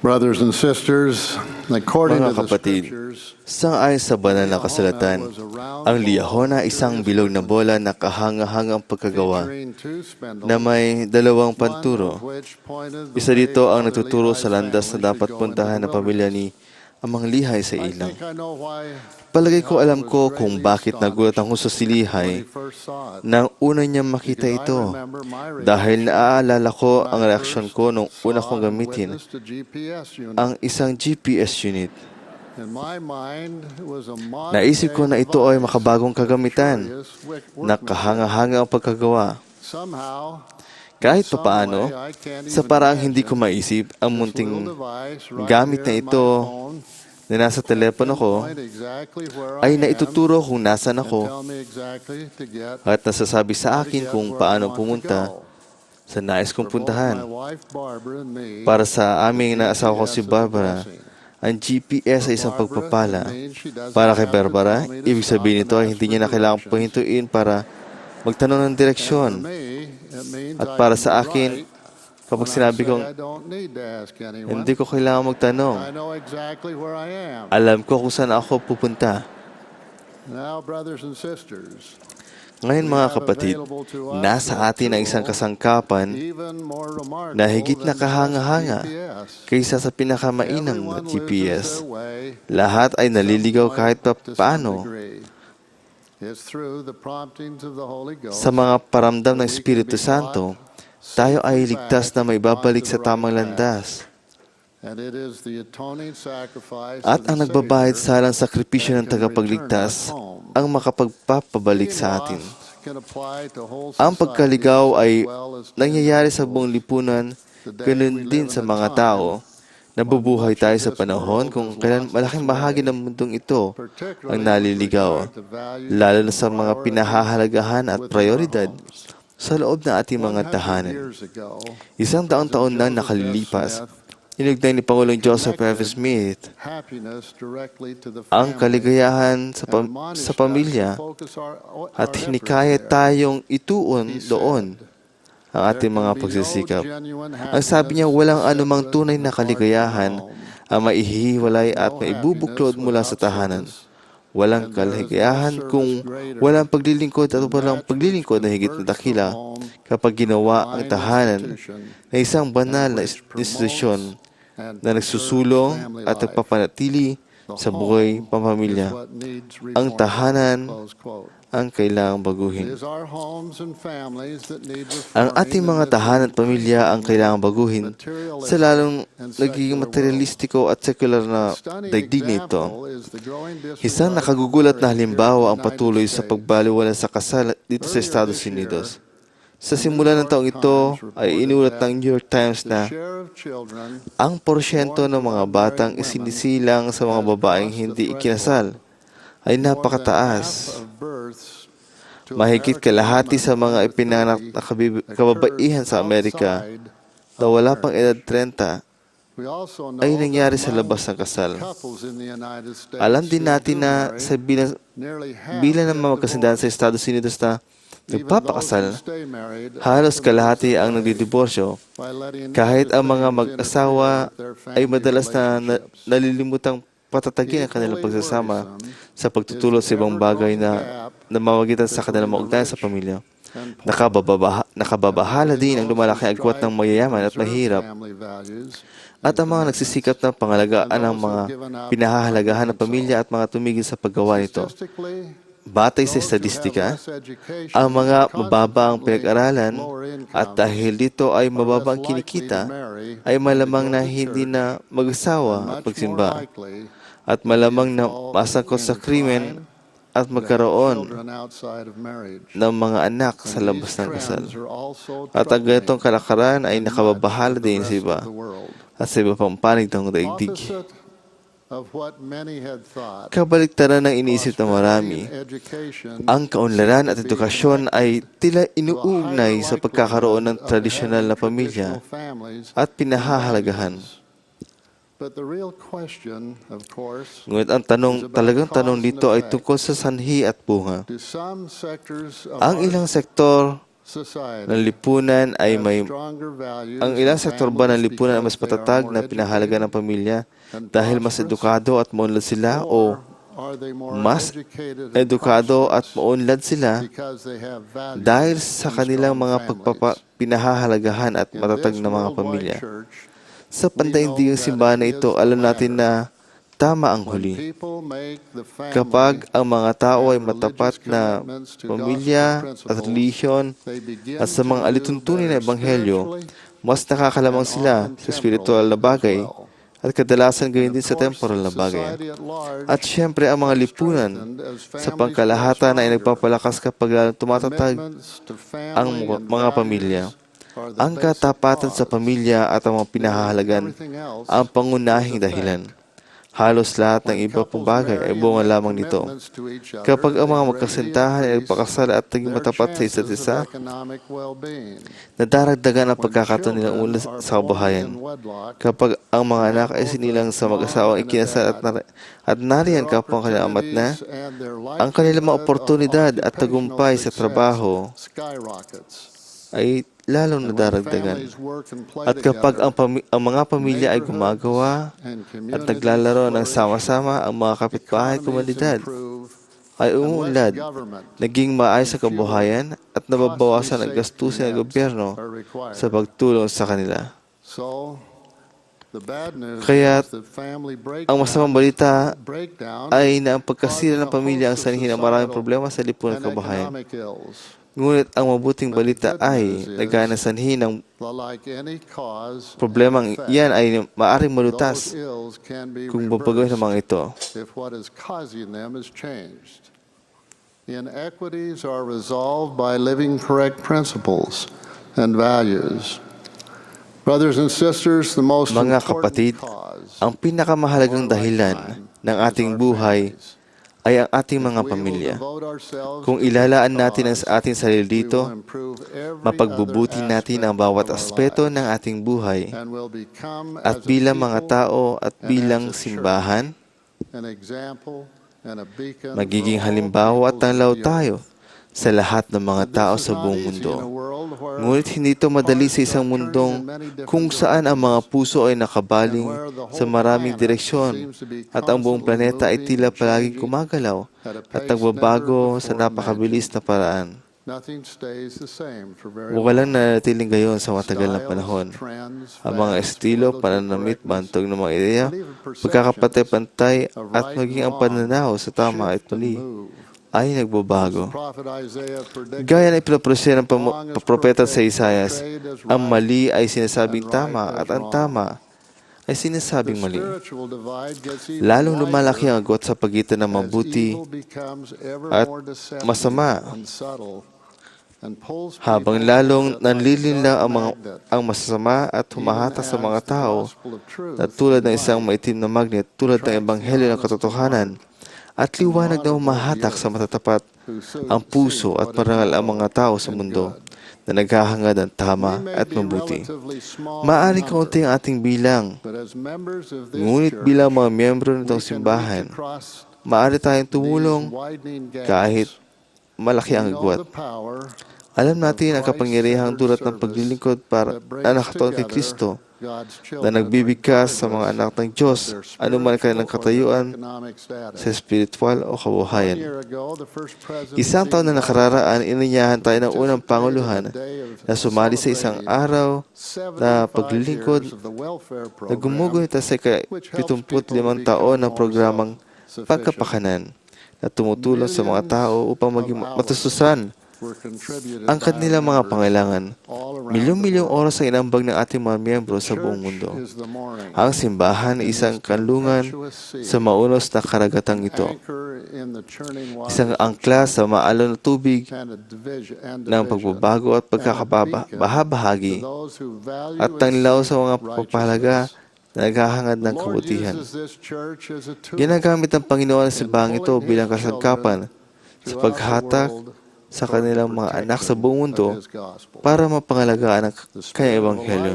Brothers and sisters, according Mga kapatid, Sang-ayon sa banal na kasalatan, ang liyahon ay isang bilog na bola na kahanga-hangang pagkagawa na may dalawang panturo. Isa dito ang nagtuturo sa landas na dapat puntahan ng pamilya ni Amang Lihay sa ilang. Palagay ko alam ko kung bakit nagulat ang husto si when he Lihay first saw it. nang una niyang makita ito. Dahil naaalala ko ang reaksyon ko nung una kong gamitin ang isang GPS unit. Naisip ko na ito ay makabagong kagamitan curious wick- na workmanship. kahanga-hanga ang pagkagawa. Kahit papaano, sa even paraang hindi ko maisip ang munting gamit na ito na nasa telepono ko ay naituturo kung nasan ako at nasasabi sa akin kung paano pumunta sa nais kong puntahan. Para sa aming naasawa ko si Barbara, ang GPS ay isang pagpapala. Para kay Barbara, ibig sabihin nito ay hindi niya na kailangang pahintuin para magtanong ng direksyon. At para sa akin, Kapag sinabi kong hindi ko kailangan magtanong, alam ko kung saan ako pupunta. Ngayon mga kapatid, nasa atin ang isang kasangkapan na higit na kahanga-hanga kaysa sa pinakamainang na GPS. Lahat ay naliligaw kahit pa paano sa mga paramdam ng Espiritu Santo, tayo ay ligtas na may babalik sa tamang landas. At ang nagbabayad sa halang sakripisyo ng tagapagligtas ang makapagpapabalik sa atin. Ang pagkaligaw ay nangyayari sa buong lipunan, we din sa mga tao. Nabubuhay tayo sa panahon kung kailan malaking bahagi ng mundong ito ang naliligaw, lalo na sa mga pinahahalagahan at prioridad. Sa loob ng ating mga 100 tahanan. Isang taon-taon na Joseph F. nakalilipas, inugnay ni Pangulong Joseph F. Smith ang kaligayahan sa, pam- sa pamilya at hinikaya tayong ituon doon ang ating "There mga pagsisikap. Ang sabi niya, walang anumang tunay na kaligayahan ang maihihiwalay at maibubuklod mula sa tahanan. Walang service kung walang paglilingkod at walang paglilingkod na higit na dakila kapag ginawa ang tahanan na isang banal na institusyon na nagsusulong at nagpapanatili sa buhay pamamilya. Ang tahanan. Ang kailangang baguhin. Ang ating in mga tahanan at pamilya ang kailangang baguhin sa lalong nagiging secular materialistiko at sekular na daigdig nito. Isang nakagugulat na halimbawa ang patuloy sa pagbaliwala sa kasal dito sa Estados Unidos. Sa simula ng taong ito ay inulat ng New York Times na ang porsyento ng mga batang isinisilang sa mga babaeng hindi ikinasal ay napakataas. Mahigit kalahati sa mga 30 na kababaihan sa Amerika na wala pang edad marriage. 30 We also know ay nangyari sa labas ng kasal. Alam din natin na sa bilang, bilang ng mga kasindahan sa. Estados Unidos na nagpapakasal, halos kalahati ang nagdidiborsyo kahit ang mga mag-asawa ay madalas na, nalilimutang patatagin ang kanilang pagsasama sa pagtutulot sa ibang bagay na namamagitan sa kanilang mga ugnayan sa pamilya. Nakababaha, nakababahala din ang lumalaki agwat ng mayayaman at mahirap at ang mga nagsisikap na pangalagaan ng mga pinahahalagahan ng pamilya at mga tumigil sa paggawa nito. Batay sa estadistika, ang mga mababa ang pinag-aralan at dahil dito ay mababa ang kinikita, ay malamang na hindi na mag-asawa at likely at malamang na masangkot sa krimen at magkaroon ng mga anak sa labas ng kasal. At ang ganitong kalakaran ay nakababahala din sa iba at sa iba pang panig ng daigdig. Kabaliktaran ng iniisip ng marami, ang kaunlaran at edukasyon ay tila inuugnay sa pagkakaroon ng tradisyonal na pamilya at pinahahalagahan. But the real question, of course, Ngunit ang tanong, talagang tanong dito ay tungkol sa sanhi at bunga. do some sectors of Ang ilang sektor ng lipunan ay may ang ilang sektor ba ng lipunan ay mas matatag na pinahalaga ng pamilya dahil mas edukado at maunlad sila o mas edukado at maunlad sila dahil sa kanilang mga pagpapa, pinahahalagahan at matatag na mga pamilya. Sa pandaigdigang simbahan na ito, alam natin na tama ang huli. Kapag ang mga tao ay matapat na pamilya at relihiyon at sa mga alituntunin na ebanghelyo, mas nakakalamang sila sa spiritual na bagay at kadalasan gayon din sa temporal na bagay. At syempre ang mga lipunan sa pangkalahatan ay nagpapalakas kapag lalong tumatatag ang mga pamilya. Ang katapatan sa pamilya at ang mga pinahahalagan ang pangunahing dahilan. Halos lahat ng iba pong bagay ay bunga lamang nito. Kapag ang mga magkasintahan ay nagpakasal at naging matapat sa isa't isa, nadaragdagan ang pagkakataon nilang ulas sa kabuhayan. Kapag ang mga anak ay sinilang sa mag-asawang ikinasal at, nar- at nariyan kapwa ang kanilang amat na, ang kanilang mga oportunidad at tagumpay sa trabaho ay lalong nadaragdagan. At kapag ang, pami- ang mga pamilya ay gumagawa at naglalaro ng sama-sama, ang mga kapitbahay komunidad ay umuunlad, naging maayos sa kabuhayan at nababawasan ang gastusin ng gobyerno sa pagtulong sa kanila. Kaya Ang masamang balita ay na ang pagkasira ng pamilya ang sanhi ng maraming problema sa lipunan at kabuhayan. Ngunit ang mabuting balita ay nagana sanhi ng problemang iyan ay maaring malutas kung babagawin ng mga ito. Inequities are resolved by living correct principles and values. Brothers and sisters, the most Mga kapatid, Ang pinakamahalagang dahilan ng ating buhay ay ang ating mga pamilya. Kung ilalaan natin ang sa ating sarili dito, mapagbubuti natin ang bawat aspeto ng ating buhay at bilang mga tao at bilang simbahan, magiging halimbawa at tanglaw tayo sa lahat ng mga tao sa buong mundo. Ngunit hindi ito madali sa isang mundong kung saan ang mga puso ay nakabaling sa maraming direksyon at ang buong planeta ay tila palaging kumagalaw at nagbabago sa napakabilis na paraan. Walang nanatiling gayon sa matagal na panahon. Ang mga estilo, pananamit, bantog ng mga ideya, pagkakapatay-pantay at maging ang pananaw sa tama at mali ay nagbabago. Gaya na ipinaprosya ng propeta sa Isayas, ang mali ay sinasabing tama at ang tama ay sinasabing mali. Lalong lumalaki ang agwat sa pagitan ng mabuti at masama habang lalong nanlilinlang ang, mga, ang masasama at humahata sa mga tao na tulad ng isang maitim na magnet tulad ng ebanghelyo ng katotohanan at liwanag na humahatak sa matatapat ang puso at marangal ang mga tao sa mundo na naghahangad ng tama at mabuti. Maaring kaunti ang ating bilang, ngunit bilang mga miyembro nitong simbahan, maaari tayong tumulong kahit malaki ang agwat. Alam natin ang kapangyarihang dulot ng paglilingkod para na nakatuon kay Kristo na nagbibigkas sa mga anak ng Diyos anuman kanilang katayuan sa spiritual o kabuhayan. Isang taon na nakararaan, ininyahan tayo ng unang Panguluhan na sumali sa isang araw na paglilingkod na gumugunita sa ika-75 taon ng programang pagkapakanan na tumutulong sa mga tao upang maging matustusan ang kanilang mga pangailangan. Milyong-milyong oras ang inambag ng ating mga miyembro sa buong mundo. Ang simbahan ay isang kanlungan sa maunos na karagatang ito. Isang angkla sa maalon na tubig ng pagbabago at pagkakabahabahagi at tanglaw sa mga pagpahalaga na naghahangad ng kabutihan. Ginagamit ng Panginoon ang simbahang ito bilang kasangkapan sa paghatak sa kanilang mga anak sa buong mundo para mapangalagaan ang kanyang ebanghelyo.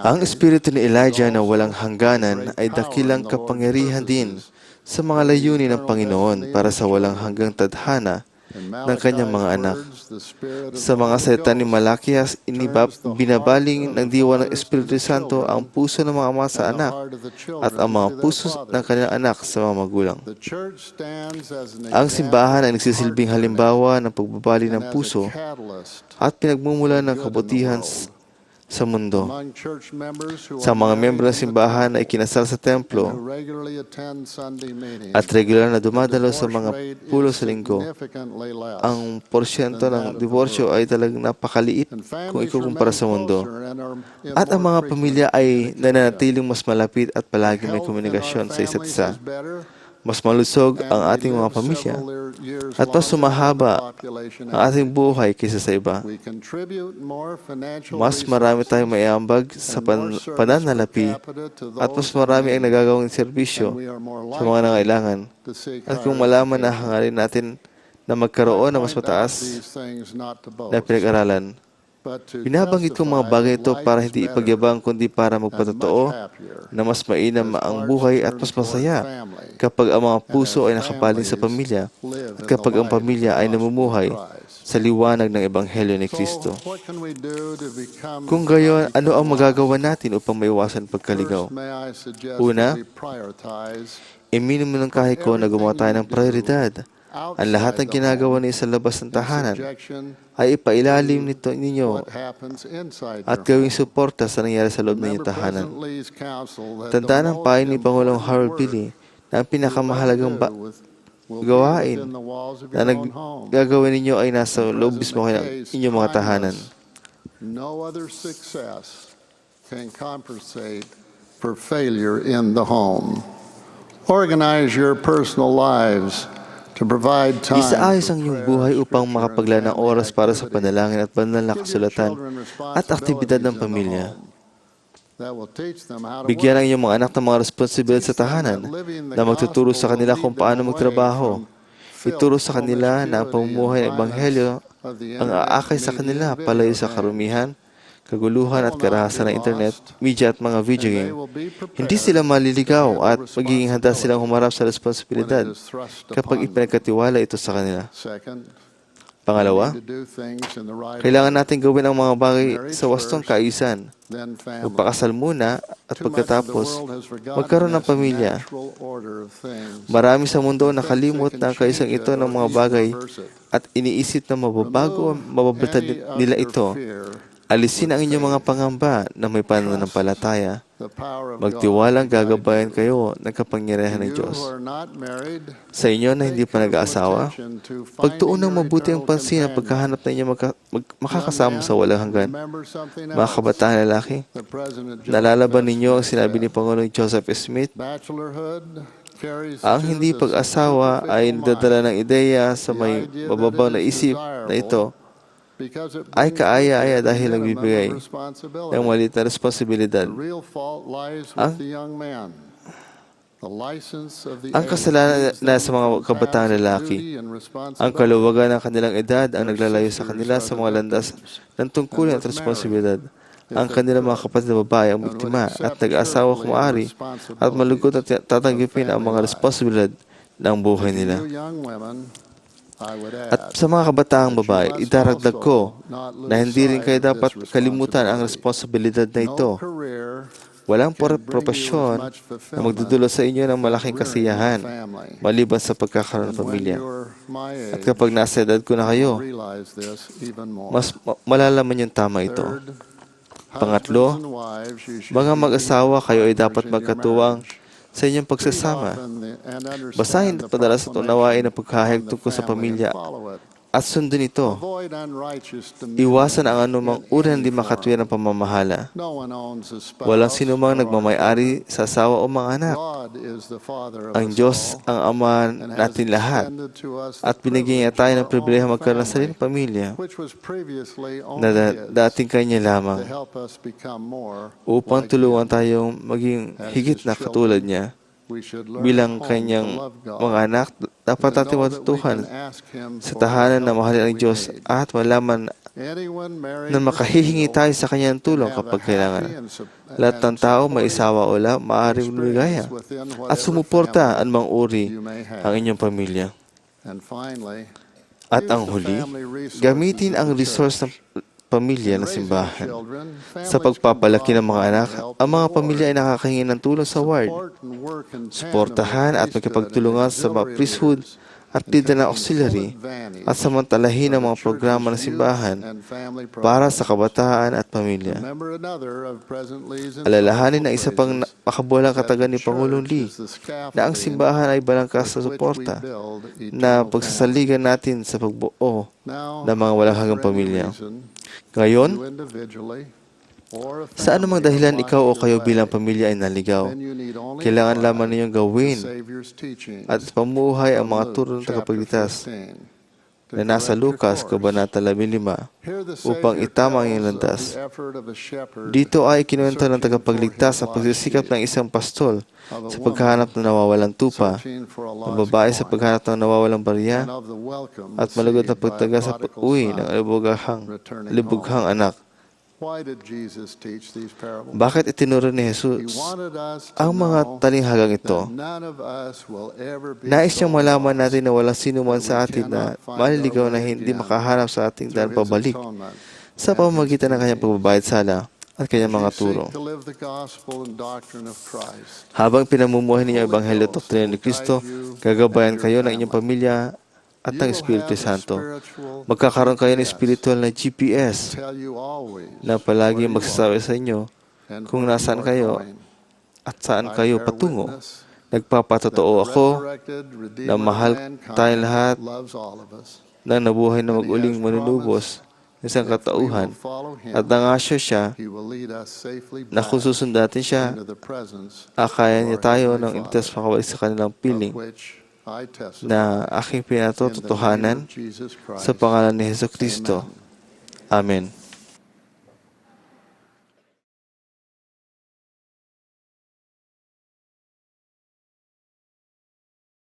Ang espiritu ni Elijah na walang hangganan ay dakilang kapangyarihan din sa mga layunin ng Panginoon para sa walang hanggang tadhana ng kanyang mga anak. Sa mga salita ni Malakias, inibab, binabaling ng diwa ng Espiritu Santo ang puso ng mga ama sa anak at ang mga puso ng kanilang anak sa mga magulang. Ang simbahan ay nagsisilbing halimbawa ng pagbabali ng puso at pinagmumula ng kabutihan sa mundo. Sa mga membro ng simbahan ay kinasal sa templo at regular na dumadalo sa mga pulo sa linggo. Ang porsyento ng diborsyo ay talagang napakaliit kung ikukumpara sa mundo. At ang mga pamilya ay nananatiling mas malapit at palagi may komunikasyon sa isa't isa. Mas malusog ang ating mga pamilya at mas sumahaba ang ating buhay kaysa sa iba. Mas marami tayong maiambag sa pan- pananalapi at mas marami ang nagagawang serbisyo sa mga nangailangan. At kung malaman na hangarin natin na magkaroon ng mas mataas na pinag-aralan, binabanggit ko mga bagay ito para hindi ipagyabang kundi para magpatotoo na mas mainam ang buhay at mas masaya kapag ang mga puso ay nakapaling sa pamilya at kapag ang pamilya ay namumuhay sa liwanag ng Ebanghelyo ni Kristo. Kung gayon, ano ang magagawa natin upang maiwasan pagkaligaw? Una, Iminin mo ng kahit ko na gumawa tayo ng prioridad. Ang lahat ng ginagawa niyo sa labas ng tahanan ay ipailalim nito ninyo at gawing suporta sa nangyari sa loob ng inyong tahanan. Tandaan ang payo ni Pangulong Harold Billy na ang pinakamahalagang ba- gawain na nagagawin ninyo ay nasa loob mismo kayo ng inyong mga tahanan. No other success can compensate for failure in the home. Organize your personal lives to provide time Isaayos ang iyong buhay upang makapaglaan ng oras para sa panalangin at banal na kasulatan at aktibidad ng pamilya. Bigyan ang iyong mga anak ng mga responsibilidad sa tahanan na magtuturo sa kanila kung paano magtrabaho. Ituro sa kanila na ang pamumuhay ng Ebanghelyo ang aakay sa kanila palayo sa karumihan, kaguluhan at karahasan ng internet, media at mga video game. Hindi sila maliligaw at magiging handa silang humarap sa responsibilidad kapag ipinagkatiwala ito sa kanila. Pangalawa, kailangan natin gawin ang mga bagay sa wastong family. Magpakasal muna at pagkatapos, magkaroon ng pamilya. Marami sa mundo nakalimot na ang kaisang ito ng mga bagay at iniisip na mababago ni- nila ito. Alisin ang inyong mga pangamba na may pananampalataya. Magtiwalang gagabayan kayo ng kapangyarihan ng Diyos. Sa inyo na hindi pa nag-aasawa, pagtuunang mabuti ang pansin ang pagkahanap na inyo magka- mag- makakasama sa walang hanggan. Mga kabataan lalaki, nalalaban ninyo ang sinabi ni Pangulong Joseph Smith, ang hindi pag-asawa ay nagdadala ng ideya sa may mababaw na isip na ito ay kaaya-aya dahil nagbibigay ng maliit na responsibilidad. Ang- Ang kasalanan na sa mga kabataang lalaki, ang kaluwagan ng kanilang edad ang naglalayo sa kanila sa mga landas ng tungkulin at responsibilidad. Ang kanilang mga kapatid na babae ang biktima at nag-asawa kumari at malugod at tatanggapin ang mga responsibilidad ng buhay nila. At sa mga kabataang babae, idaragdag ko na hindi rin kayo dapat kalimutan ang responsibilidad na ito. Walang propasyon na magdudulot sa inyo ng malaking kasiyahan maliban sa pagkakaroon ng pamilya. At kapag nasa edad ko na kayo, mas ma- malalaman yung tama ito. Pangatlo, mga mag-asawa kayo ay dapat magkatuwang sa inyong pagsasama. Basahin at madalas at unawain ang pagkahayag tungkol sa pamilya at sundin ito. Iwasan ang anumang uri ng di makatwiran ng pamamahala. Walang sinumang nagmamayari sa asawa o mga anak. Ang Diyos ang Ama natin lahat at binigyan niya tayo ng pribilehiyo magkaroon ng sariling pamilya na da- dating kanya lamang upang tulungan tayong maging higit na katulad niya. Bilang kanyang mga anak, dapat natin matutuhan sa tahanan na mahalin ang Diyos at malaman na makahihingi tayo sa kanyang tulong kapag kailangan. Lahat ng tao, may isawa o la, maaaring lumigaya at sumuporta anumang uri ang inyong pamilya. At ang huli, gamitin ang resource ng pamilya ng simbahan. Sa pagpapalaki ng mga anak, ang mga pamilya ay nakakahingi ng tulong sa ward. Suportahan at makipagtulungan sa mga priesthood at leader ng auxiliary at samantalahin ang mga programa ng simbahan para sa kabataan at pamilya. Alalahanin ng isa pang na- makabulang katagan ni Pangulong Lee na ang simbahan ay balangkas sa suporta na pagsasaligan natin sa pagbuo ng mga walang hanggang pamilya. Ngayon, sa anumang dahilan ikaw o kayo bilang pamilya ay naligaw, kailangan lamang ninyong gawin at pamuhay ang mga turo ng tagapagligtas na nasa Lucas, Kabanata 15, upang itama ang landas. Dito ay kinuwento ng tagapagligtas ang pagsisikap ng isang pastol sa paghahanap ng nawawalang tupa, ng babae sa paghanap ng nawawalang barya, at malugod na pagtaga sa pag-uwi ng libughang, libughang anak. Bakit itinuro ni Jesus ang mga talinghagang ito? Nais niyang malaman natin na walang sino man sa atin na maliligaw na hindi makahanap sa ating daan pabalik sa pamamagitan ng kanyang pagbabayad sala at kanyang mga turo. Habang pinamumuhay ninyo ang Ebanghelyo at Doktrina ni Kristo, gagabayan kayo ng inyong pamilya at ng Espiritu Santo. Magkakaroon kayo ng spiritual na GPS na palagi magsasabi sa inyo kung nasaan kayo at saan kayo patungo. Nagpapatotoo ako na mahal tayong lahat na nabuhay na mag-uling manunubos ng isang katauhan at nangasyo siya na kung susundan natin siya, akaya niya tayo ng iligtas makabalik sa kanilang piling na aking pinatototohanan sa pangalan ni Heso Kristo. Amen.